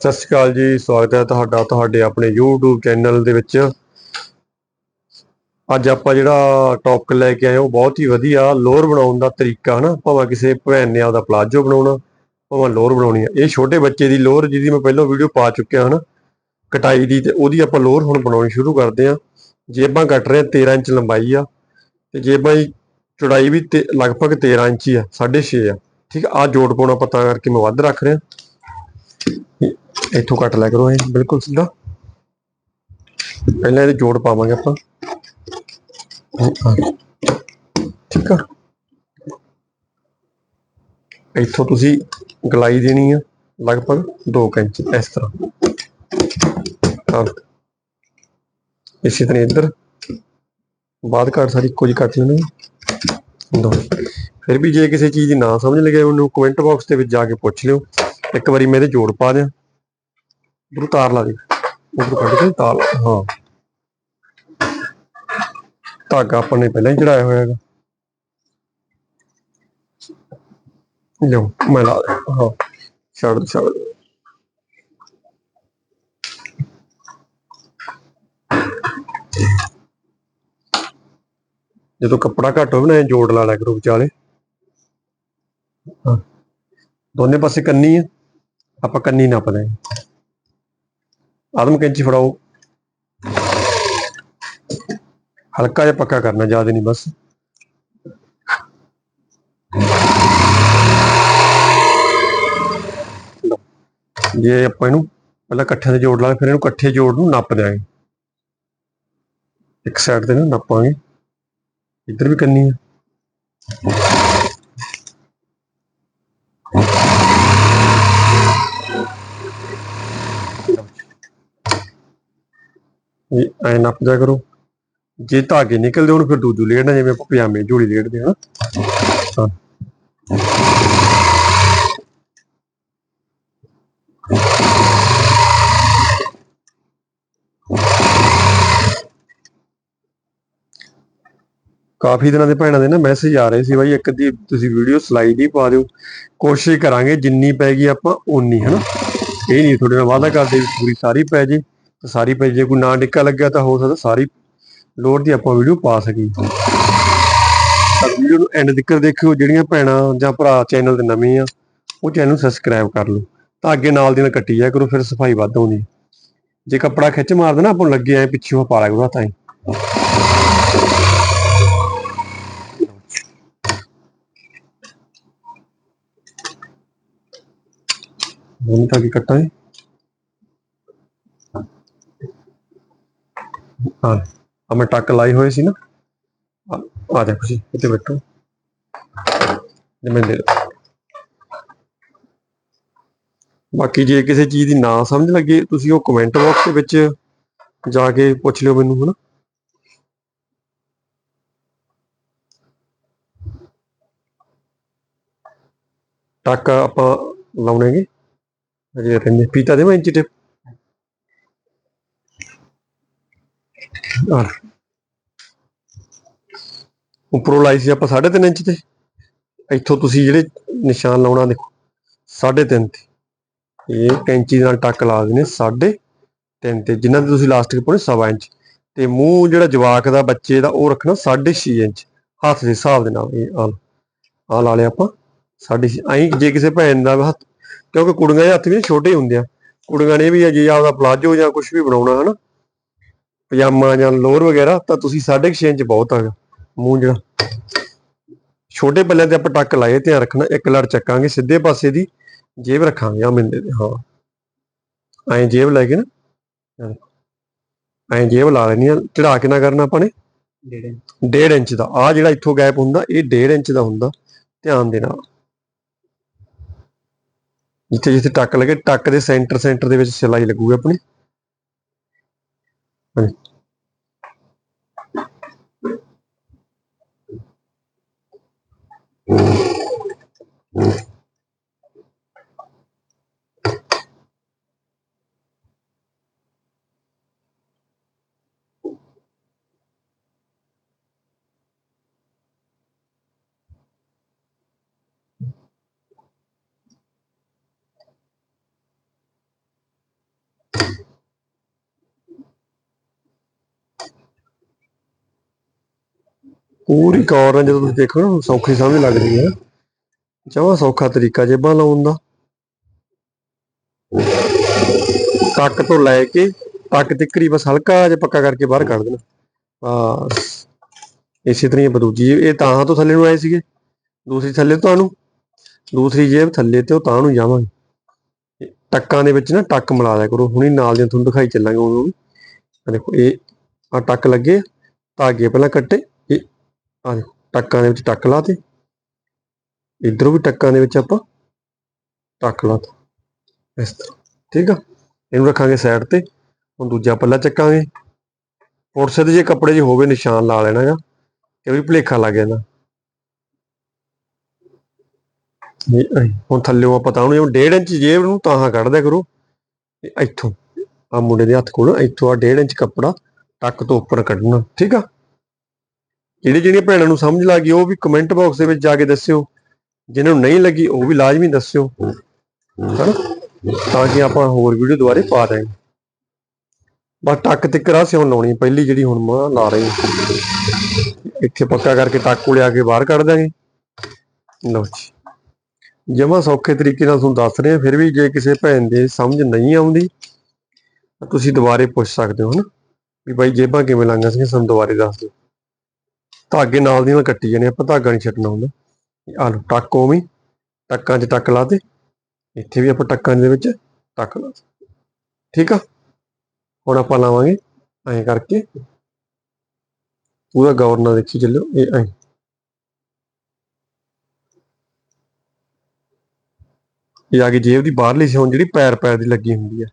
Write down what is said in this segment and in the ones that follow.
ਸਤਿ ਸ਼੍ਰੀ ਅਕਾਲ ਜੀ, ਸਵਾਗਤ ਹੈ ਤੁਹਾਡਾ ਤੁਹਾਡੇ ਆਪਣੇ YouTube ਚੈਨਲ ਦੇ ਵਿੱਚ। ਅੱਜ ਆਪਾਂ ਜਿਹੜਾ ਟੌਪਿਕ ਲੈ ਕੇ ਆਏ ਉਹ ਬਹੁਤ ਹੀ ਵਧੀਆ ਲੋਅਰ ਬਣਾਉਣ ਦਾ ਤਰੀਕਾ ਹਨਾ। ਭਾਵੇਂ ਕਿਸੇ ਭੈਣ ਨੇ ਆਪਦਾ ਪਲਾਜੋ ਬਣਾਉਣਾ, ਭਾਵੇਂ ਲੋਅਰ ਬਣਾਉਣੀ ਆ। ਇਹ ਛੋਟੇ ਬੱਚੇ ਦੀ ਲੋਰ ਜਿਹਦੀ ਮੈਂ ਪਹਿਲਾਂ ਵੀਡੀਓ ਪਾ ਚੁੱਕਿਆ ਹਨਾ, ਕਟਾਈ ਦੀ ਤੇ ਉਹਦੀ ਆਪਾਂ ਲੋਅਰ ਹੁਣ ਬਣਾਉਣੀ ਸ਼ੁਰੂ ਕਰਦੇ ਹਾਂ। ਜੇਬਾਂ ਕੱਟ ਰਹੇ ਹਾਂ 13 ਇੰਚ ਲੰਬਾਈ ਆ। ਤੇ ਜੇਬਾਂ ਦੀ ਚੌੜਾਈ ਵੀ ਤੇ ਲਗਭਗ 13 ਇੰਚ ਹੀ ਆ 6.5 ਆ। ਠੀਕ ਆ, ਆਹ ਜੋੜ ਪਾਉਣਾ ਪਤਾ ਕਰਕੇ ਮੈਂ ਵੱਧ ਰੱਖ ਰਿਹਾ। ਇੱਥੋਂ ਕੱਟ ਲਿਆ ਕਰੋ ਇਹ, ਬਿਲਕੁਲ ਸਿੱਧਾ। ਪਹਿਲਾਂ ਇਹਦੇ ਜੋੜ ਪਾਵਾਂਗੇ ਆਪਾਂ। ਠੀਕ ਆ। ਇੱਥੋਂ ਤੁਸੀਂ ਗਲਾਈ ਦੇਣੀ ਆ, ਲਗਭਗ 2 ਇੰਚ, ਇਸ ਤਰ੍ਹਾਂ। ਇਸੇ ਤਰ੍ਹਾਂ ਇੱਧਰ। ਬਾਅਦ ਘੱਟ ਸਾਰੀ ਇੱਕੋ ਜਿਹੀ ਕੱਟ ਲੈਣੀ ਦੋ ਫਿਰ ਵੀ ਜੇ ਕਿਸੇ ਚੀਜ਼ ਦੀ ਨਾ ਸਮਝ ਲੱਗੇ, ਉਹਨੂੰ ਕਮੈਂਟ ਬਾਕਸ ਦੇ ਵਿੱਚ ਜਾ ਕੇ ਪੁੱਛ ਲਿਓ। ਇੱਕ ਵਾਰੀ ਮੈਂ ਇਹਦੇ ਜੋੜ ਪਾ ਦਿਆਂ। ਉਧਰ ਤਾਰ ਲਾ ਦੇ। ਉਧਰ ਕੱਢ ਕੇ ਤਾਰ ਹਾਂ। ਧਾਗਾ ਆਪਾਂ ਨੇ ਪਹਿਲਾਂ ਹੀ ਚੜਾਇਆ ਹੋਇਆ ਹੈਗਾ। ਲਓ ਮੈਂ ਲਾ ਦਿਆਂ, ਹਾਂ। ਛੱਡ ਛੱਡ। ਜਦੋਂ ਕੱਪੜਾ ਘੱਟ ਹੋਵੇ ਨਾ ਜੋੜ ਲਾ ਲਿਆ ਕਰੋ ਵਿਚਾਲੇ। ਦੋਨੇ ਪਾਸੇ ਕੰਨੀ ਆ। ਆਪਾਂ ਕੰਨੀ ਨਾ ਹਾਂ ਆਦਮ ਕੈਂਚੀ ਫੜਾਓ। ਹਲਕਾ ਜਿਹਾ ਪੱਕਾ ਕਰਨਾ ਜ਼ਿਆਦਾ ਨਹੀਂ ਬਸ। ਜੇ ਆਪਾਂ ਇਹਨੂੰ ਪਹਿਲਾਂ ਇਕੱਠਿਆਂ ਦੇ ਜੋੜ ਲਾਂਗੇ, ਫਿਰ ਇਹਨੂੰ ਇਕੱਠੇ ਜੋੜ ਨੂੰ ਨੱਪ ਦਿਆਂਗੇ। ਇੱਕ ਸਾਈਡ ਤੇ ਨਾ ਨਾਪਾਂਗੇ। ਇੱਧਰ ਵੀ ਕੰਨੀ ਆ। ਵੀ ਐ ਨੱਪ ਜਾ ਕਰੋ। ਜੇ ਧਾਗੇ ਨਿਕਲਦੇ ਹੋਣ, ਫਿਰ ਦੂਜੂ ਲੇੜਨਾ, ਜਿਵੇਂ ਆਪਾਂ ਪਜਾਮੇ ਝੋਲੀ ਲੇੜਦੇ ਹਾਂ ਹਾਂ। ਕਾਫੀ ਦਿਨਾਂ ਦੇ ਭੈਣਾਂ ਦੇ ਨਾ ਮੈਸੇਜ ਆ ਰਹੇ ਸੀ ਬਾਈ, ਇੱਕ ਦੀ ਤੁਸੀਂ ਵੀਡੀਓ ਸਲਾਈਡ ਹੀ ਪਾ ਦਿਓ। ਕੋਸ਼ਿਸ਼ ਕਰਾਂਗੇ, ਜਿੰਨੀ ਪੈ ਗਈ ਆਪਾਂ ਉਨੀ ਹਨਾ। ਇਹ ਨਹੀਂ ਤੁਹਾਡੇ ਨਾਲ ਵਾਅਦਾ ਕਰਦੇ ਪੂਰੀ ਸਾਰੀ ਪੈ ਜੇ। ਸਾਰੀ ਪੈ ਜੇ ਕੋਈ ਨਾ ਡਿੱਕਾ ਲੱਗਿਆ ਤਾਂ ਹੋ ਸਕਦਾ ਸਾਰੀ ਲੋਡ ਦੀ ਆਪਾਂ ਵੀਡੀਓ ਪਾ ਸਕੀਏ। ਤਾਂ ਵੀਡੀਓ ਨੂੰ ਐਂਡ ਤੱਕ ਦੇਖਿਓ, ਜਿਹੜੀਆਂ ਭੈਣਾਂ ਜਾਂ ਭਰਾ ਚੈਨਲ ਤੇ ਨਵੇਂ ਆ, ਉਹ ਚੈਨਲ ਨੂੰ ਸਬਸਕ੍ਰਾਈਬ ਕਰ ਲਓ। ਤਾਂ ਅੱਗੇ ਨਾਲ ਦੀ ਨਾਲ ਕੱਟੀ ਜਾ ਕਰੋ, ਫਿਰ ਸਫ਼ਾਈ ਵੱਧ ਆਉਂਦੀ ਜੇ ਕੱਪੜਾ ਖਿੱਚ ਮਾਰਦਾ ਨਾ ਆਪਾਂ ਨੂੰ ਲੱਗੇ ਐ ਉਹ ਪਾ ਲਿਆ ਕਰੋ ਹੱਥਾਂ 'ਚ। ਦੋਨੋਂ ਤਾਂ ਕੀ ਕੱਟਾਂ ਹਾਂ ਆ ਮੈਂ ਟੱਕ ਲਾਈ ਹੋਏ ਸੀ ਨਾ। ਆ- ਆ ਦੇਖੋ ਜੀ, ਇੱਥੇ ਬੈਠੋ। ਜਿਵੇਂ ਦੇ ਬਾਕੀ ਜੇ ਕਿਸੇ ਚੀਜ਼ ਦੀ ਨਾ ਸਮਝ ਲੱਗੇ, ਤੁਸੀਂ ਉਹ ਕਮੈਂਟ ਬਾਕਸ ਦੇ ਵਿੱਚ ਜਾ ਕੇ ਪੁੱਛ ਲਿਓ ਮੈਨੂੰ, ਹਨਾ। ਟੱਕ ਆਪਾਂ ਲਾਉਣੇਗੇ ਅਜੇ ਰਹਿੰਦੇ। ਪੀਤਾ ਦੇ ਮੈਂ ਇੰਚੀ ਟੇਪ ਆ ਉੱਪਰੋਂ ਲਾਈ ਸੀ ਆਪਾਂ 3.5 ਇੰਚ ਤੇ। ਇੱਥੋਂ ਤੁਸੀਂ ਜਿਹੜੇ ਨਿਸ਼ਾਨ ਲਾਉਣਾ ਦੇਖੋ 3.5 ਤੇ। ਇਹ ਕੈਂਚੀ ਨਾਲ ਟੱਕ ਲਾ ਦੇਣੇ 3.5 ਤੇ। ਜਿਨ੍ਹਾਂ ਦੇ ਤੁਸੀਂ ਲਾਸਟਿਕ ਪਾਉਣੇ 1.5 ਇੰਚ। ਤੇ ਮੂੰਹ ਜਿਹੜਾ ਜਵਾਕ ਦਾ ਬੱਚੇ ਦਾ ਉਹ ਰੱਖਣਾ 6.5 ਇੰਚ। ਹੱਥ ਦੇ ਹਿਸਾਬ ਦੇ ਨਾਲ ਇਹ ਆਲ ਆ ਲਾ ਲਿਆ ਆਪਾਂ। 6.5 ਐਂ ਜੇ ਕਿਸੇ ਭੈਣ ਦਾ ਹੱਥ, ਕਿਉਂਕਿ ਕੁੜੀਆਂ ਦੇ ਹੱਥ ਵੀ ਛੋਟੇ ਹੁੰਦੇ ਆ। ਕੁੜੀਆਂ ਨੇ ਵੀ ਜੇ ਆਪਦਾ ਪਲਾਜੋ ਜਾਂ ਕੁਝ ਵੀ ਬਣਾਉਣਾ, ਹਨਾ। ਪਜਾਮਾ ਜਾਂ ਲੋਅਰ ਵਗੈਰਾ ਤਾਂ ਤੁਸੀਂ 6.5 ਇੰਚ ਬਹੁਤ ਹੈਗਾ ਮੂੰਹ ਜਿਹੜਾ। ਛੋਟੇ ਪੱਲਿਆਂ ਤੇ ਆਪਾਂ ਟੱਕ ਲਾਏ ਧਿਆਨ ਰੱਖਣਾ ਇੱਕ ਲੜ ਚੱਕਾਂਗੇ ਸਿੱਧੇ ਪਾਸੇ ਦੀ ਜੇਬ ਰੱਖਾਂਗੇ ਆ ਮਿੰਦੇ ਤੇ ਹਾਂ। ਐਂ ਜੇਬ ਲੈ ਕੇ ਨਾ ਐਂ ਜੇਬ ਲਾ ਲੈਣੀ ਆ ਚੜਾ ਕੇ ਨਾ ਕਰਨਾ ਆਪਾਂ ਨੇ। 1.5 ਇੰਚ। ਦਾ ਆ ਜਿਹੜਾ ਇੱਥੋਂ ਗੈਪ ਹੁੰਦਾ ਇਹ 1.5 ਇੰਚ ਦਾ ਹੁੰਦਾ ਧਿਆਨ ਦੇ ਨਾਲ ਜਿੱਥੇ ਜਿੱਥੇ ਟੱਕ ਲੱਗੇ ਟੱਕ ਦੇ ਸੈਂਟਰ ਸੈਂਟਰ ਦੇ ਵਿੱਚ ਸਿਲਾਈ ਲੱਗੂਗੀ ਆਪਣੀ। Đây. Mm-hmm. ਪੂਰੀ ਕੌਰ ਨਾਲ ਜਦੋਂ ਤੁਸੀਂ ਦੇਖੋ ਨਾ, ਸੌਖੀ ਸਮਝ ਲੱਗਦੀ ਹੈ। ਜਮਾਂ ਸੌਖਾ ਤਰੀਕਾ ਜੇਬਾਂ ਲਾਉਣ ਦਾ। ਟੱਕ ਤੋਂ ਲੈ ਕੇ ਟੱਕ ਤਿੱਕਰੀ ਬਸ ਹਲਕਾ ਜਿਹਾ ਪੱਕਾ ਕਰਕੇ ਬਾਹਰ ਕੱਢ ਦੇਣਾ। ਬਸ। ਇਸੇ ਤਰ੍ਹਾਂ ਹੀ ਆਪਾਂ ਇਹ ਤਾਂ ਤੋਂ ਥੱਲੇ ਨੂੰ ਆਏ ਸੀਗੇ। ਦੂਸਰੀ ਥੱਲੇ ਤੁਹਾਨੂੰ। ਦੂਸਰੀ ਜੇਬ ਥੱਲੇ ਤੇ ਉਹ ਤਾਂ ਨੂੰ ਜਾਵਾਂਗੇ। ਟੱਕਾਂ ਦੇ ਵਿੱਚ ਨਾ ਟੱਕ ਮਿਲਾ ਲਿਆ ਕਰੋ। ਹੁਣੀ ਨਾਲ ਦੀਆਂ ਤੁਹਾਨੂੰ ਦਿਖਾਈ ਚੱਲਾਂਗੇ ਉਹ ਵੀ ਦੇਖੋ, ਇਹ ਆ ਟੱਕ ਲੱਗੇ ਧਾਗੇ ਪਹਿਲਾਂ ਕੱਟੇ। ਆ ਦੇਖੋ ਟੱਕਾਂ ਦੇ ਵਿੱਚ ਟੱਕ ਲਾਤੇ। ਇਧਰੋਂ ਵੀ ਟੱਕਾਂ ਦੇ ਵਿੱਚ ਆਪਾਂ ਟੱਕ ਲਾਤਾ। ਇਸ ਤਰ੍ਹਾਂ ਠੀਕ ਆ? ਇਹਨੂੰ ਰੱਖਾਂਗੇ ਸਾਈਡ ਤੇ ਹੁਣ ਦੂਜਾ ਪੱਲਾ ਚੱਕਾਂਗੇ। ਪੁਰਸੇ ਦੇ ਜੇ ਕੱਪੜੇ 'ਚ ਹੋਵੇ ਨਿਸ਼ਾਨ ਲਾ ਲੈਣਾ ਗਾ ਕਿ ਵੀ ਭਲੇਖਾ ਲੱਗ ਜਾਂਦਾ। ਇਹ ਆਈ, ਹੁਣ ਥੱਲੇੋਂ ਆਪਾਂ ਤਾਂ ਉਹਨੂੰ 1.5 ਇੰਚ ਜੇਬ ਨੂੰ ਤਾਹਾਂ ਕੱਢ ਕਰੋ। ਇੱਥੋਂ ਆ ਮੁੰਡੇ ਦੇ ਹੱਥ ਕੋਲ ਇੱਥੋਂ ਆ 1.5 ਇੰਚ ਕੱਪੜਾ ਟੱਕ ਤੋਂ ਉੱਪਰ ਕੱਢਣਾ ਠੀਕ ਆ? ਜਿਹੜੀ ਜਿਹੜੀਆਂ ਭੈਣਾਂ ਨੂੰ ਸਮਝ ਲੱਗ ਗਈ, ਉਹ ਵੀ ਕਮੈਂਟ ਬਾਕਸ ਦੇ ਵਿੱਚ ਜਾ ਕੇ ਦੱਸਿਓ। ਜਿਨ੍ਹਾਂ ਨੂੰ ਨਹੀਂ ਲੱਗੀ, ਉਹ ਵੀ ਲਾਜ਼ਮੀ ਦੱਸਿਓ। ਹਨਾ? ਤਾਂ ਕਿ ਆਪਾਂ ਹੋਰ ਵੀਡੀਓ ਦੁਬਾਰੇ ਪਾ ਦੇਵਾਂਗੇ ਬਸ ਟੱਕ ਤਿੱਕਰ ਆ ਸਿਉਣ ਲਾਉਣੀ ਪਹਿਲੀ ਜਿਹੜੀ ਹੁਣ ਮੈਂ ਲਾ ਰਹੀ ਇੱਥੇ ਪੱਕਾ ਕਰਕੇ ਟੱਕ ਕੋਲੇ ਆ ਕੇ ਬਾਹਰ ਕੱਢ ਦਾਂਗੇ ਲਓ ਜੀ। ਜਮਾ ਸੌਖੇ ਤਰੀਕੇ ਨਾਲ ਤੁਹਾਨੂੰ ਦੱਸ ਰਹੇ ਹਾਂ, ਫਿਰ ਵੀ ਜੇ ਕਿਸੇ ਭੈਣ ਦੇ ਸਮਝ ਨਹੀਂ ਆਉਂਦੀ ਤੁਸੀਂ ਦੁਬਾਰੇ ਪੁੱਛ ਸਕਦੇ ਹੋ, ਹਨਾ? ਵੀ ਬਾਈ ਜੇਬਾਂ ਕਿਵੇਂ ਲਾਂਗਾ ਸੀ ਸਾਨੂੰ ਦੁਬਾਰੇ ਦੱਸ ਦਿਓ। ਧਾਗੇ ਨਾਲ ਦੀ ਨਾਲ ਕੱਟੀ ਜਾਣੇ ਆਪਾਂ ਧਾਗਾ ਨਹੀਂ ਛੱਡਣਾ ਹੁੰਦਾ। ਆ ਲਓ, ਟੱਕ ਉਵੇਂ ਟੱਕਾਂ 'ਚ ਟੱਕ ਲਾ ਲਾਤੇ ਇੱਥੇ ਵੀ ਆਪਾਂ ਟੱਕਾਂ ਦੇ ਵਿੱਚ ਟੱਕ ਲਾ ਠੀਕ ਆ? ਹੁਣ ਆਪਾਂ ਲਾਵਾਂਗੇ, ਐਂ ਕਰਕੇ। ਪੂਰਾ ਗੌਰ ਨਾਲ ਦੇਖੀ ਚੱਲੋ ਇਹ ਐਂ। ਇਹ ਆ ਗਈ ਜੇਬ ਦੀ ਬਾਹਰਲੀ ਸਿਉਣ ਜਿਹੜੀ ਪੈਰ ਪੈਰ ਦੀ ਲੱਗੀ ਹੁੰਦੀ ਹੈ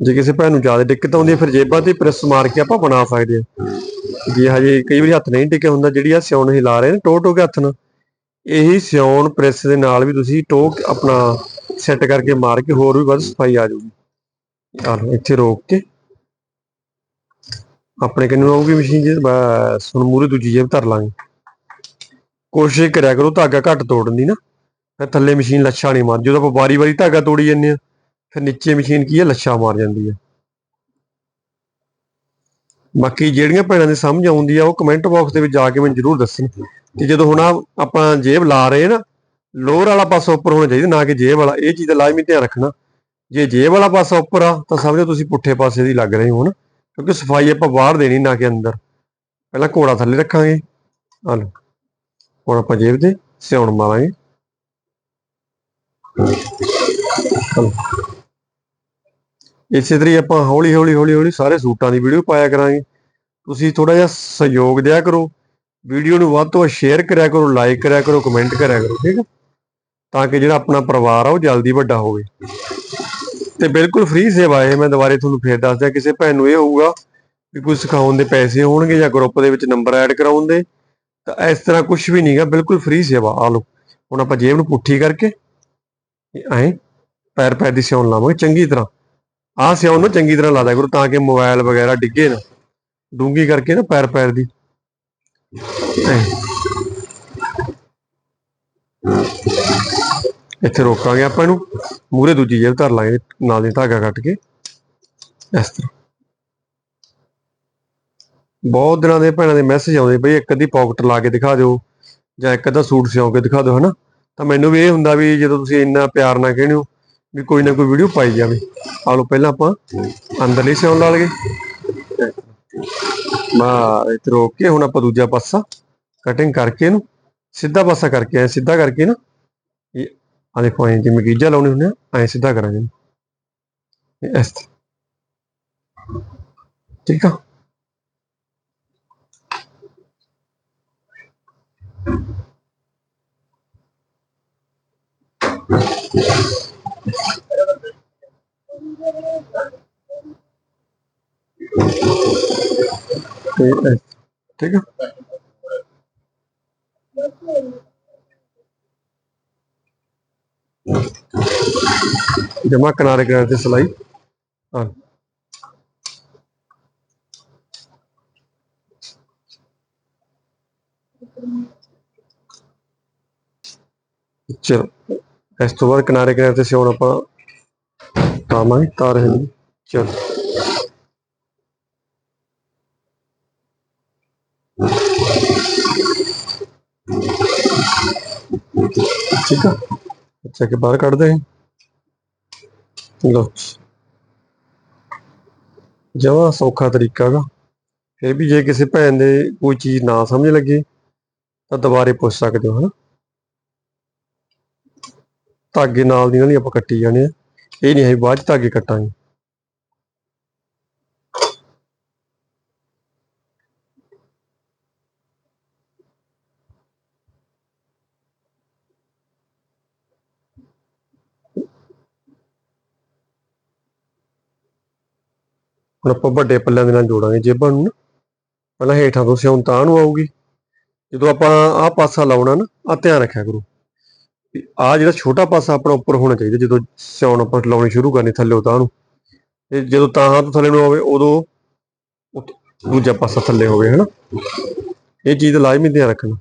ਜੇ ਕਿਸੇ ਭੈਣ ਨੂੰ ਜ਼ਿਆਦਾ ਦਿੱਕਤ ਆਉਂਦੀ ਹੈ, ਫਿਰ ਜੇਬਾਂ ਤੇ ਪ੍ਰੈਸ ਮਾਰ ਕੇ ਆਪਾਂ ਬਣਾ ਸਕਦੇ ਹਾਂ। ਜੇ ਹਜੇ ਕਈ ਵਾਰੀ ਹੱਥ ਨਹੀਂ ਟਿਕਿਆ ਹੁੰਦਾ, ਜਿਹੜੀ ਆ ਸਿਉਣ ਹਿਲਾ ਰਹੇ ਨੇ ਟੋ ਟੋ ਕੇ ਹੱਥ ਨਾਲ, ਇਹੀ ਸਿਉਣ ਪ੍ਰੈਸ ਦੇ ਨਾਲ ਵੀ ਤੁਸੀਂ ਟੋ ਆਪਣਾ ਸੈੱਟ ਕਰਕੇ ਮਾਰ ਕੇ ਹੋਰ ਵੀ ਵੱਧ ਸਫ਼ਾਈ ਆ ਜਾਊਗੀ। ਆ ਇੱਥੇ ਰੋਕ ਕੇ ਆਪਣੇ ਕਿੰਨੂ ਆਊਗੀ ਮਸ਼ੀਨ ਜੇ ਬਸ ਹੁਣ ਮੂਰੇ ਦੂਜੀ ਜੇਬ ਧਰ ਲਾਂਗੇ। ਕੋਸ਼ਿਸ਼ ਕਰਿਆ ਕਰੋ ਧਾਗਾ ਘੱਟ ਤੋੜਨ ਦੀ ਨਾ। ਫਿਰ ਥੱਲੇ ਮਸ਼ੀਨ ਲੱਛਾ ਨਹੀਂ ਮਾਰ ਜਦੋਂ ਆਪਾਂ ਵਾਰੀ-ਵਾਰੀ ਧਾਗਾ ਤੋੜੀ ਜੰਨੇ ਆ ਫਿਰ ਨੀਚੇ ਮਸ਼ੀਨ ਕੀ ਹੈ? ਲੱਛਾ ਮਾਰ ਜਾਂਦੀ ਹੈ। ਬਾਕੀ ਜਿਹੜੀਆਂ ਭੈਣਾਂ ਦੀ ਸਮਝ ਆਉਂਦੀ ਆ, ਉਹ ਕਮੈਂਟ ਬਾਕਸ ਦੇ ਵਿੱਚ ਜਾ ਕੇ ਮੈਨੂੰ ਜ਼ਰੂਰ ਦੱਸਣ। ਕਿ ਜਦੋਂ ਹੁਣ ਆਪਾਂ ਜੇਬ ਲਾ ਰਹੇ ਨਾ, ਲੋਅਰ ਵਾਲਾ ਪਾਸਾ ਉੱਪਰ ਹੋਣਾ ਚਾਹੀਦਾ, ਨਾ ਕਿ ਜੇਬ ਵਾਲਾ। ਇਹ ਚੀਜ਼ ਦਾ ਲਾਜ਼ਮੀ ਧਿਆਨ ਰੱਖਣਾ। ਜੇ ਜੇਬ ਵਾਲਾ ਪਾਸਾ ਉੱਪਰ ਆ, ਤਾਂ ਸਮਝੋ ਤੁਸੀਂ ਪੁੱਠੇ ਪਾਸੇ ਦੀ ਲੱਗ ਰਹੇ ਹੋ ਨਾ। ਕਿਉਂਕਿ ਸਫ਼ਾਈ ਆਪਾਂ ਬਾਹਰ ਦੇਣੀ, ਨਾ ਕਿ ਅੰਦਰ। ਪਹਿਲਾਂ ਘੋੜਾ ਥੱਲੇ ਰੱਖਾਂਗੇ। ਆ ਲਓ। ਹੁਣ ਆਪਾਂ ਜੇਬ ਤੇ ਸਿਉਣ ਮਾਰਾਂਗੇ। ਇਸੇ ਤਰ੍ਹਾਂ ਹੀ ਆਪਾਂ ਹੌਲੀ ਹੌਲੀ ਹੌਲੀ ਹੌਲੀ ਸਾਰੇ ਸੂਟਾਂ ਦੀ ਵੀਡੀਓ ਪਾਇਆ ਕਰਾਂਗੇ। ਤੁਸੀਂ ਥੋੜਾ ਜਿਹਾ ਸਹਿਯੋਗ ਦਿਆ ਕਰੋ। ਵੀਡੀਓ ਨੂੰ ਵੱਧ ਤੋਂ ਵੱਧ ਸ਼ੇਅਰ ਕਰਿਆ ਕਰੋ, ਲਾਈਕ ਕਰਿਆ ਕਰੋ, ਕਮੈਂਟ ਕਰਿਆ ਕਰੋ, ਠੀਕ ਹੈ ਤਾਂ ਕਿ ਜਿਹੜਾ ਆਪਣਾ ਪਰਿਵਾਰ ਆ, ਉਹ ਜਲਦੀ ਵੱਡਾ ਹੋਵੇ। ਤੇ ਬਿਲਕੁਲ ਫ੍ਰੀ ਸੇਵਾ ਹੈ ਮੈਂ ਦੁਬਾਰੇ ਤੁਹਾਨੂੰ ਫੇਰ ਦੱਸ ਦਿਆਂ ਕਿਸੇ ਭੈਣ ਨੂੰ ਇਹ ਹੋਊਗਾ ਵੀ ਕੋਈ ਸਿਖਾਉਣ ਦੇ ਪੈਸੇ ਹੋਣਗੇ ਜਾਂ ਗਰੁੱਪ ਦੇ ਵਿੱਚ ਨੰਬਰ ਐਡ ਕਰਾਉਣ ਦੇ, ਤਾਂ ਇਸ ਤਰ੍ਹਾਂ ਕੁਝ ਵੀ ਨਹੀਂਗਾ ਬਿਲਕੁਲ ਫ੍ਰੀ ਸੇਵਾ, ਆ ਲਓ। ਹੁਣ ਆਪਾਂ ਜੇਬ ਨੂੰ ਪੁੱਠੀ ਕਰਕੇ ਐਂ ਪੈਰ ਪੈਰ ਦੀ ਸਿਉਣ ਲਾਵਾਂਗੇ, ਚੰਗੀ ਤਰ੍ਹਾਂ। ਆਹ ਸਿਉਣ ਨੂੰ ਚੰਗੀ ਤਰ੍ਹਾਂ ਲਾ ਦਿਆ ਕਰੋ ਤਾਂ ਕਿ ਮੋਬਾਈਲ ਵਗੈਰਾ ਡਿੱਗੇ ਨਾ। ਡੂੰਗੀ ਕਰਕੇ ਨਾ ਪੈਰ ਪੈਰ ਦੀ। ਐਂ। ਇੱਥੇ ਰੋਕਾਂਗੇ ਆਪਾਂ ਇਹਨੂੰ। ਮੂਰੇ ਦੂਜੀ ਜੇਬ ਧਰ ਲਾਂਗੇ, ਨਾਲ ਦੀ ਧਾਗਾ ਕੱਟ ਕੇ। ਇਸ ਤਰ੍ਹਾਂ। ਬਹੁਤ ਦਿਨਾਂ ਦੇ ਭੈਣਾਂ ਦੇ ਮੈਸੇਜ ਆਉਂਦੇ ਬਈ, ਇੱਕ ਅੱਧੀ ਪਾਕਟ ਲਾ ਕੇ ਦਿਖਾ ਦਿਓ, ਜਾਂ ਇੱਕ ਅੱਧਾ ਸੂਟ ਸਿਉਂ ਕੇ ਦਿਖਾ ਦਿਓ, ਹਨਾ? ਤਾਂ ਮੈਨੂੰ ਵੀ ਇਹ ਹੁੰਦਾ ਵੀ ਜਦੋਂ ਤੁਸੀਂ ਇੰਨਾ ਪਿਆਰ ਨਾਲ ਕਹਿੰਦੇ ਹੋ ਵੀ ਕੋਈ ਨਾ ਕੋਈ ਵੀਡੀਓ ਪਾਈ ਜਾਵੇ। ਆ ਲਓ, ਪਹਿਲਾਂ ਆਪਾਂ ਅੰਦਰਲੀ ਸਿਉਣ ਲਾ ਲਗੇ ਬਾ ਇੱਥੇ ਰੋਕ ਕੇ ਹੁਣ ਆਪਾਂ ਦੂਜਾ ਪਾਸਾ ਕਟਿੰਗ ਕਰਕੇ ਇਹਨੂੰ, ਸਿੱਧਾ ਪਾਸਾ ਕਰਕੇ ਆਏ, ਸਿੱਧਾ ਕਰਕੇ ਨਾ, ਇਹ ਆ ਦੇਖੋ, ਐ ਜਿਵੇਂ ਗੀਜਾ ਲਾਉਣੇ ਹੁੰਦੇ ਆ, ਐ ਸਿੱਧਾ ਕਰਾਂਗੇ। ਇਸ ਠੀਕ ਆ? ਤੇ ਠੀਕ ਆ? ਜਮਾ ਕਿਨਾਰੇ ਕਿਨਾਰੇ ਤੇ ਸਲਾਈ। ਹਾਂ। ਚਲੋ ਇਸ ਤੋਂ ਬਾਅਦ ਕਿਨਾਰੇ ਕਿਨਾਰੇ ਤੇ ਸਿਉਣ ਆਪਾਂ ਪਾਵਾਂਗੇ, ਤਾਰ ਹੈ ਚਲੋ। ਠੀਕ ਆ। ਅੱਛਾ ਕਿ ਬਾਹਰ ਕੱਢਦੇ ਹਾਂ ਲੋ ਜਵਾ ਸੌਖਾ ਤਰੀਕਾ ਗਾ। ਫਿਰ ਵੀ ਜੇ ਕਿਸੇ ਭੈਣ ਦੇ ਕੋਈ ਚੀਜ਼ ਨਾ ਸਮਝ ਲੱਗੇ, ਤਾਂ ਦੁਬਾਰੇ ਪੁੱਛ ਸਕਦੇ ਹੋ, ਹਨਾ? ਧਾਗੇ ਨਾਲ ਦੀ ਨਾਲ ਹੀ ਆਪਾਂ ਕੱਟੀ ਜਾਣੇ ਆ। ਇਹ ਨਹੀਂ ਹੈ ਬਾਅਦ ਚ ਧਾਗੇ ਕੱਟਾਂਗੇ। ਹੁਣ ਆਪਾਂ ਵੱਡੇ ਪੱਲਿਆਂ ਦੇ ਨਾਲ ਜੋੜਾਂਗੇ ਜੇਬਾਂ ਨੂੰ ਨਾ। ਪਹਿਲਾਂ ਹੇਠਾਂ ਤੋਂ ਸਿਉਣ ਤਾਂ ਨੂੰ ਆਊਗੀ। ਜਦੋਂ ਆਪਾਂ ਆਹ ਪਾਸਾ ਲਾਉਣਾ ਨਾ ਆ ਧਿਆਨ ਰੱਖਿਆ ਕਰੋ। ਆ ਜਿਹੜਾ ਛੋਟਾ ਪਾਸਾ ਆਪਣਾ ਉੱਪਰ ਹੋਣਾ ਚਾਹੀਦਾ, ਜਦੋਂ ਸਿਉਣ ਆਪਾਂ ਲਾਉਣੀ ਸ਼ੁਰੂ ਕਰਨੀ ਥੱਲੇ ਤਾਂ ਨੂੰ। ਤੇ ਜਦੋਂ ਤਾਂ ਤੋਂ ਥੱਲੇ ਨੂੰ ਆਵੇ, ਉਦੋਂ ਦੂਜਾ ਪਾਸਾ ਥੱਲੇ ਹੋਵੇ, ਹਨਾ। ਇਹ ਚੀਜ਼ ਦਾ ਲਾਜ਼ਮੀ ਧਿਆਨ ਰੱਖਣਾ।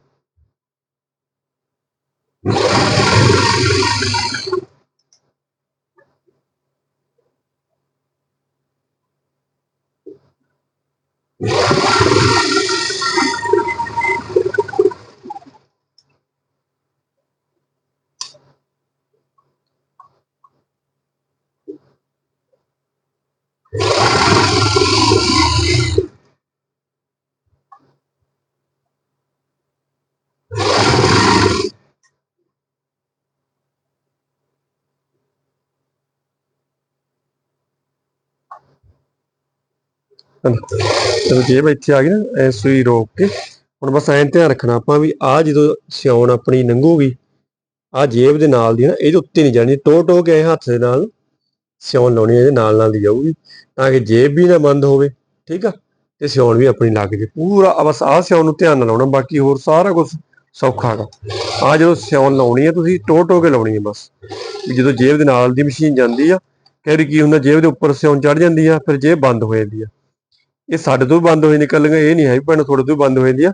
ਚਲੋ ਜੇਬ ਇੱਥੇ ਆ ਗਈ ਨਾ ਐ ਸੂਈ ਰੋਕ ਕੇ। ਹੁਣ ਬਸ ਐਂ ਧਿਆਨ ਰੱਖਣਾ ਆਪਾਂ ਵੀ ਆ ਜਦੋਂ ਸਿਉਣ ਆਪਣੀ ਲੰਘੂਗੀ ਆ ਜੇਬ ਦੇ ਨਾਲ ਦੀ ਨਾ, ਇਹਦੇ ਉੱਤੇ ਨਹੀਂ ਜਾਣੀ, ਟੋ ਟੋ ਕੇ ਹੱਥ ਦੇ ਨਾਲ ਸਿਉਣ ਲਾਉਣੀ ਇਹਦੇ ਨਾਲ ਨਾਲ ਦੀ ਜਾਊਗੀ, ਤਾਂ ਕਿ ਜੇਬ ਵੀ ਨਾ ਬੰਦ ਹੋਵੇ, ਠੀਕ ਆ? ਤੇ ਸਿਉਣ ਵੀ ਆਪਣੀ ਲੱਗ ਜੇ। ਪੂਰਾ ਬਸ ਆ ਸਿਉਣ ਨੂੰ ਧਿਆਨ ਨਾਲ ਲਾਉਣਾ, ਬਾਕੀ ਹੋਰ ਸਾਰਾ ਕੁਝ ਸੌਖਾ ਹੈਗਾ। ਆ ਜਦੋਂ ਸਿਉਣ ਲਾਉਣੀ ਹੈ ਤੁਸੀਂ ਟੋ ਟੋ ਕੇ ਲਾਉਣੀ ਹੈ ਬਸ। ਜਦੋਂ ਜੇਬ ਦੇ ਨਾਲ ਦੀ ਮਸ਼ੀਨ ਜਾਂਦੀ ਆ ਕਈ ਕੀ ਹੁੰਦਾ, ਜੇਬ ਦੇ ਉੱਪਰ ਸਿਉਣ ਚੜ ਜਾਂਦੀ ਆ, ਫਿਰ ਜੇਬ ਬੰਦ ਹੋ ਜਾਂਦੀ ਆ। ਇਹ ਸਾਡੇ ਤੋਂ ਵੀ ਬੰਦ ਹੋਈ ਨਿਕਲਣਗੇ, ਇਹ ਨਹੀਂ ਹੈ ਵੀ ਭੈਣ ਤੁਹਾਡੇ ਤੋਂ ਵੀ ਬੰਦ ਹੋ ਜਾਂਦੀ ਆ।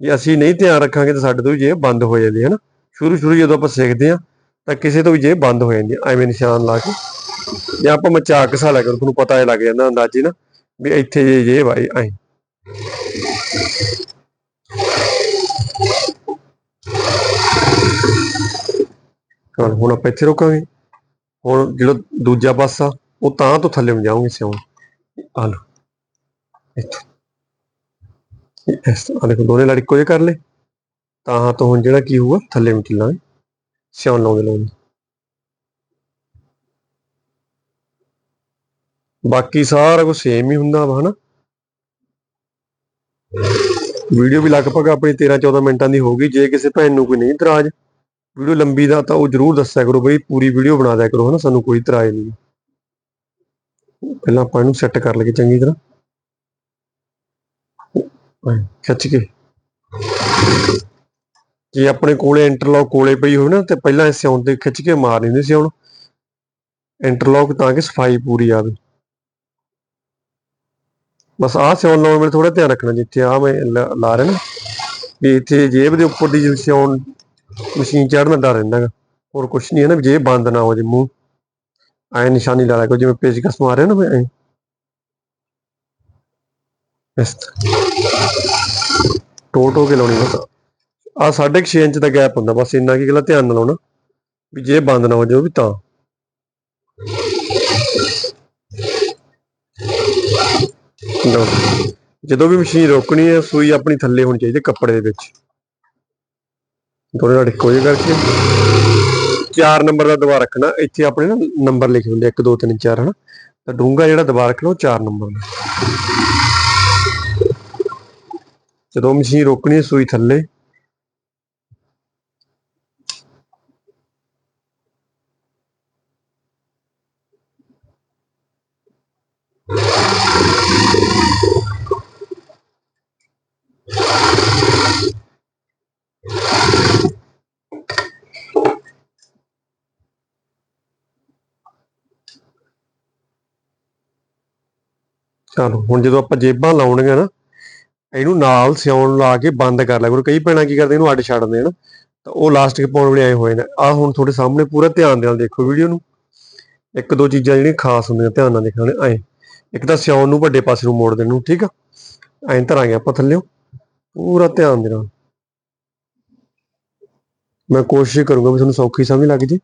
ਜੇ ਅਸੀਂ ਨਹੀਂ ਧਿਆਨ ਰੱਖਾਂਗੇ ਤਾਂ ਸਾਡੇ ਤੋਂ ਵੀ ਜੇਬ ਬੰਦ ਹੋ ਜਾਂਦੀ ਹੈ ਨਾ। ਸ਼ੁਰੂ ਸ਼ੁਰੂ ਜਦੋਂ ਆਪਾਂ ਸਿੱਖਦੇ ਆ ਤਾਂ ਕਿਸੇ ਤੋਂ ਵੀ ਜੇਬ ਬੰਦ ਹੋ ਜਾਂਦੀ ਐਵੇਂ ਨਿਸ਼ਾਨ ਲਾ ਕੇ। ਜਾਂ ਆਪਾਂ ਮਚਾ ਘਸਾ ਲਿਆ ਕਰੋ ਤੁਹਾਨੂੰ ਪਤਾ ਇਹ ਲੱਗ ਜਾਂਦਾ ਅੰਦਾਜ਼ੇ ਨਾ ਵੀ ਇੱਥੇ ਜੇ ਜੇਬ ਆਈ ਐ। ਚਲ ਹੁਣ ਆਪਾਂ ਇੱਥੇ ਰੋਕਾਂਗੇ। ਹੁਣ ਜਿਹੜਾ ਦੂਜਾ ਪਾਸਾ, ਉਹ ਤਾਂ ਤੋਂ ਥੱਲੇ ਨੂੰ ਜਾਓਗੇ ਸਿਉਣ। ਆ ਇੱਥੇ। ਇਸ ਆ ਦੇਖੋ, ਦੋਨੇ ਲੜ ਇੱਕੋ ਜਿਹੇ ਕਰ ਲਏ। ਤਾਂ ਤੋਂ ਹੁਣ ਜਿਹੜਾ ਕੀ ਹੋਊਗਾ, ਥੱਲੇ ਨੂੰ। ਚੱਲਾਂਗੇ ਸਿਉਣ ਲਾਉਂਦੇ ਲਾਉਂਦੇ ਬਾਕੀ ਸਾਰਾ ਕੁਝ ਸੇਮ ਹੀ ਹੁੰਦਾ ਵਾ, ਹਨਾ। ਵੀਡੀਓ ਵੀ ਲਗਭਗ ਆਪਣੀ 13 14 ਮਿੰਟਾਂ ਦੀ ਹੋਊਗੀ ਜੇ ਕਿਸੇ ਭੈਣ ਨੂੰ ਕੋਈ ਨਹੀਂ ਇਤਰਾਜ਼, ਵੀਡੀਓ ਲੰਬੀ ਦਾ ਤਾਂ ਉਹ ਜਰੂਰ ਦੱਸਿਆ ਕਰੋ ਬਈ, ਪੂਰੀ ਵੀਡੀਓ ਬਣਾ ਦਿਆ ਕਰੋ, ਹਨਾ। ਸਾਨੂੰ ਕੋਈ ਇਤਰਾਜ਼ ਨਹੀਂ। ਪਹਿਲਾਂ ਆਪਾਂ ਇਹਨੂੰ ਸੈੱਟ ਕਰ ਲਈਏ ਚੰਗੀ ਤਰ੍ਹਾਂ। ਖਿੱਚ ਕੇ। ਜੇ ਆਪਣੇ ਕੋਲੇ ਇੰਟਰਲੌਕ ਕੋਲੇ ਪਈ ਹੋਵੇ ਨਾ, ਤੇ ਪਹਿਲਾਂ ਇਸ ਸਿਉਣ ਤੇ ਖਿੱਚ ਕੇ ਮਾਰ ਲੈਂਦੇ ਸੀ ਹੁਣ। ਇੰਟਰਲੌਕ ਤਾਂ ਕਿ ਸਫ਼ਾਈ ਪੂਰੀ ਆਵੇ। ਬਸ ਆਹ ਸਿਉਣ ਲਾਉਣ ਵੇਲੇ ਥੋੜਾ ਧਿਆਨ ਰੱਖਣਾ, ਜਿੱਥੇ ਆ ਮੈਂ ਲਾ ਰਿਹਾ ਨਾ, ਵੀ ਇੱਥੇ ਜੇਬ ਦੇ ਉੱਪਰ ਦੀ ਜਿਹੜੀ ਸਿਉਣ ਮਸ਼ੀਨ ਚੜਨ ਦਾ ਡਰ ਰਹਿੰਦਾ ਹੋਰ ਕੁਛ ਨਹੀਂ ਹੈ ਨਾ, ਵੀ ਜੇਬ ਬੰਦ ਨਾ ਹੋ ਜੇ ਮੂੰਹ। ਐ ਨਿਸ਼ਾਨੀ ਲਾ ਲਿਆ ਕਰੋ, ਜਿਵੇਂ ਪੇਚਕਸ ਮਾਰਿਆ ਨਾ ਮੈਂ ਐਂ। ਇਸ ਤਰ੍ਹਾਂ। ਟੋ ਟੋ ਕੇ ਲਾਉਣੀ ਬਸ ਆ 6.5 ਇੰਚ ਦਾ ਗੈਪ ਹੁੰਦਾ, ਬਸ ਇੰਨਾ ਕੀ ਗੱਲਾਂ ਧਿਆਨ ਨਾਲ ਲਾਉਣਾ। ਵੀ ਜੇ ਬੰਦ ਨਾ ਹੋ ਜਾਵੇ ਵੀ ਤਾਂ। ਲਓ। ਜਦੋਂ ਵੀ ਮਸ਼ੀਨ ਰੋਕਣੀ ਹੈ ਸੂਈ ਆਪਣੀ ਥੱਲੇ ਹੋਣੀ ਚਾਹੀਦੀ ਕੱਪੜੇ ਦੇ ਵਿੱਚ। ਦੋਨੇ ਨਾਲ ਇੱਕੋ ਜਿਹੇ ਕਰਕੇ। ਚਾਰ ਨੰਬਰ ਦਾ ਦਬਾ ਰੱਖਣਾ। ਇੱਥੇ ਆਪਣੇ ਨਾ ਨੰਬਰ ਲਿਖੇ ਹੁੰਦੇ 1 2 3 4 ਹਨਾ। ਤਾਂ ਡੂੰਗਾ ਜਿਹੜਾ ਦਬਾ ਰੱਖਣਾ, ਉਹ 4 ਨੰਬਰ ਦਾ। ਜਦੋਂ ਮਸ਼ੀਨ ਰੋਕਣੀ ਸੂਈ ਥੱਲੇ। ਚਲੋ ਹੁਣ ਜਦੋਂ ਆਪਾਂ ਜੇਬਾਂ ਲਾਉਣੀਆਂ ਨਾ ਇਹਨੂੰ ਨਾਲ ਸਿਉਣ ਲਾ ਕੇ ਬੰਦ ਕਰ ਲਿਆ ਕਰੋ ਕਈ ਭੈਣਾਂ ਕੀ ਕਰਦੇ? ਇਹਨੂੰ ਅੱਡ ਛੱਡ ਦੇਣ ਹਨ। ਤਾਂ ਉਹ ਲਾਸਟਿਕ ਪਾਉਣ ਵੇਲੇ ਆਏ ਹੋਏ ਨੇ। ਆ ਹੁਣ ਤੁਹਾਡੇ ਸਾਹਮਣੇ ਪੂਰਾ ਧਿਆਨ ਨਾਲ ਦੇਖੋ ਵੀਡੀਓ ਨੂੰ। ਇੱਕ ਦੋ ਚੀਜ਼ਾਂ ਜਿਹੜੀਆਂ ਖਾਸ ਹੁੰਦੀਆਂ, ਧਿਆਨ ਨਾਲ ਦੇਖਣ ਐ ਇੱਕ ਤਾਂ ਸਿਉਣ ਨੂੰ ਵੱਡੇ ਪਾਸੇ ਨੂੰ ਮੋੜ ਦੇਣ ਨੂੰ, ਠੀਕ ਆ? ਐਂ ਧਰਾਂਗੇ ਆਪਾਂ ਥੱਲਿਓ। ਪੂਰਾ ਧਿਆਨ ਦੇ ਨਾਲ। ਮੈਂ ਕੋਸ਼ਿਸ਼ ਕਰੂੰਗਾ ਵੀ ਤੁਹਾਨੂੰ ਸੌਖੀ ਸਮਝ ਲੱਗ ਜੇ।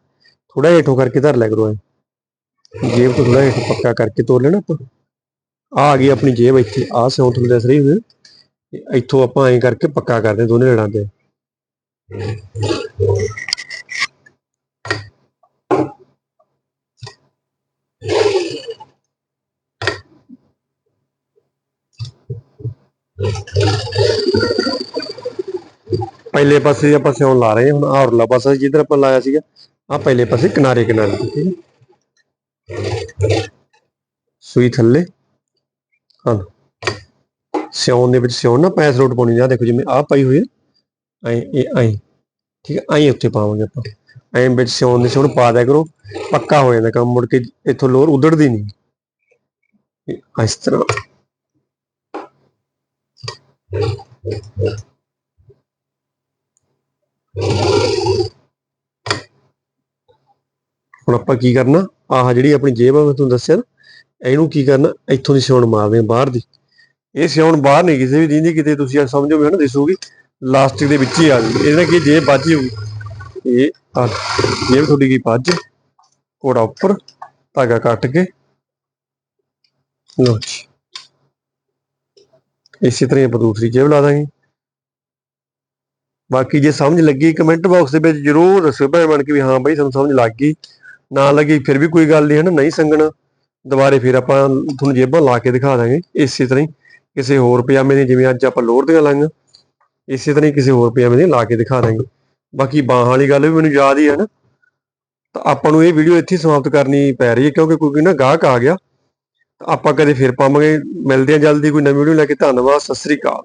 ਥੋੜਾ ਹੇਠੋਂ ਕਰਕੇ ਧਰ ਲਿਆ ਕਰੋ ਐ। ਜੇਬ ਤੋਂ ਥੋੜਾ ਹੇਠ ਪੱਕਾ ਕਰਕੇ ਤੋੜ ਲੈਣਾ ਆਪਾਂ। ਆ ਆ ਗਈ ਆਪਣੀ ਜੇਬ ਇੱਥੇ। ਆ ਸਿਉਂ ਤੁਹਾਨੂੰ ਦੱਸ ਰਹੀ ਹੋਵੇ ਇੱਥੋਂ ਆਪਾਂ ਐਂ ਕਰਕੇ ਪੱਕਾ ਕਰਦੇ ਦੋਨੇ ਲੜਾਂ ਤੇ। ਪਹਿਲੇ ਪਾਸੇ ਆਪਾਂ ਸਿਉਂ ਲਾ ਰਹੇ ਹਾਂ, ਹੁਣ ਆਹ ਉਰਲਾ ਪਾਸਾ ਜਿੱਧਰ ਆਪਾਂ ਲਾਇਆ ਸੀਗਾ ਆ ਪਹਿਲੇ ਪਾਸੇ ਕਿਨਾਰੇ ਕਿਨਾਰੇ, ਠੀਕ ਹੈ ਸੂਈ ਥੱਲੇ। ਹਾਂ। ਸਿਉਣ ਦੇ ਵਿੱਚ ਸਿਉਣ ਨਾ, ਪੈਸ ਰੋਟ ਪਾਉਣੀ ਜਾਂ ਦੇਖੋ ਜਿਵੇਂ ਆਹ ਪਾਈ ਹੋਈ ਹੈ। ਐਂ ਇਹ ਐਂ ਠੀਕ ਹੈ ਐਂ ਉੱਤੇ ਪਾਵਾਂਗੇ ਆਪਾਂ। ਐਂ ਵਿੱਚ ਸਿਉਣ ਦੇ ਸਿਉਣ ਪਾ ਦਿਆ ਕਰੋ, ਪੱਕਾ ਹੋ ਜਾਂਦਾ ਕੰਮ, ਮੁੜ ਕੇ ਇੱਥੋਂ ਲੋਰ ਉਧੜਦੀ ਨਹੀਂ। ਇਹ ਇਸ ਤਰ੍ਹਾਂ। ਹੁਣ ਆਪਾਂ ਕੀ ਕਰਨਾ? ਆਹ ਜਿਹੜੀ ਆਪਣੀ ਜੇਬ ਆ, ਮੈਂ ਤੁਹਾਨੂੰ ਦੱਸਿਆ ਨਾ, ਇਹਨੂੰ ਕੀ ਕਰਨਾ? ਇੱਥੋਂ ਦੀ ਸਿਉਣ ਮਾਰਦੇ ਆ ਬਾਹਰ ਦੀ। ਇਹ ਸਿਉਣ ਬਾਹਰ ਨਹੀਂ, ਕਿਸੇ ਵੀ ਦਿੰਦੀ ਕਿਤੇ ਤੁਸੀਂ ਆ ਸਮਝੋ ਵੀ ਹਨਾ, ਦਿਸੂਗੀ। ਲਾਸਟਿਕ ਦੇ ਵਿੱਚ ਹੀ ਆ ਗਈ। ਇਹਦੇ ਨਾਲ ਕੀ ਜੇਬ ਵੱਜ ਜਾਊਗੀ ਇਹ ਆ ਜੇਬ ਤੁਹਾਡੀ ਕੀ ਵੱਜ ਕੋੜਾ ਉੱਪਰ, ਧਾਗਾ ਕੱਟ ਕੇ। ਲਓ ਜੀ। ਇਸੇ ਤਰ੍ਹਾਂ ਹੀ ਆਪਾਂ ਦੂਸਰੀ ਜੇਬ ਲਾ ਦਾਂਗੇ। ਬਾਕੀ ਜੇ ਸਮਝ ਲੱਗੀ ਕਮੈਂਟ ਬਾਕਸ ਦੇ ਵਿੱਚ ਜਰੂਰ ਦੱਸਿਓ ਭੈਣ ਬਣ ਕੇ ਵੀ ਹਾਂ ਬਾਈ ਸਾਨੂੰ ਸਮਝ ਲੱਗ ਗਈ। ਨਾ ਲੱਗੀ, ਫਿਰ ਵੀ ਕੋਈ ਗੱਲ ਨਹੀਂ ਹੈ ਨਾ ਨਹੀਂ ਸੰਗਣਾ। ਦੁਬਾਰੇ ਫਿਰ ਆਪਾਂ ਤੁਹਾਨੂੰ ਜੇਬਾਂ ਲਾ ਕੇ ਦਿਖਾ ਦਾਂਗੇ। ਇਸੇ ਤਰ੍ਹਾਂ ਹੀ। ਕਿਸੇ ਹੋਰ ਪਜਾਮੇ ਦੀ ਜਿਵੇਂ ਅੱਜ ਆਪਾਂ ਲੋਅਰ ਦੀਆਂ ਲਾਈਆਂ, ਇਸੇ ਤਰ੍ਹਾਂ ਹੀ ਕਿਸੇ ਹੋਰ ਪਜਾਮੇ ਦੀ ਲਾ ਕੇ ਦਿਖਾ ਦਾਂਗੇ ਬਾਕੀ ਬਾਹਾਂ ਵਾਲੀ ਗੱਲ ਵੀ ਮੈਨੂੰ ਯਾਦ ਹੀ ਹੈ ਨਾ। ਤਾਂ ਆਪਾਂ ਨੂੰ ਇਹ ਵੀਡੀਓ ਇੱਥੇ ਸਮਾਪਤ ਕਰਨੀ ਪੈ ਰਹੀ ਹੈ, ਕਿਉਂਕਿ ਕੋਈ ਨਾ ਗਾਹਕ ਆ ਗਿਆ। ਆਪਾਂ ਕਦੇ ਫਿਰ ਪਾਵਾਂਗੇ। ਮਿਲਦੇ ਹਾਂ ਜਲਦੀ ਕੋਈ ਨਵੀਂ ਵੀਡੀਓ ਲੈ ਕੇ। ਧੰਨਵਾਦ, ਸਤਿ ਸ੍ਰੀ ਅਕਾਲ।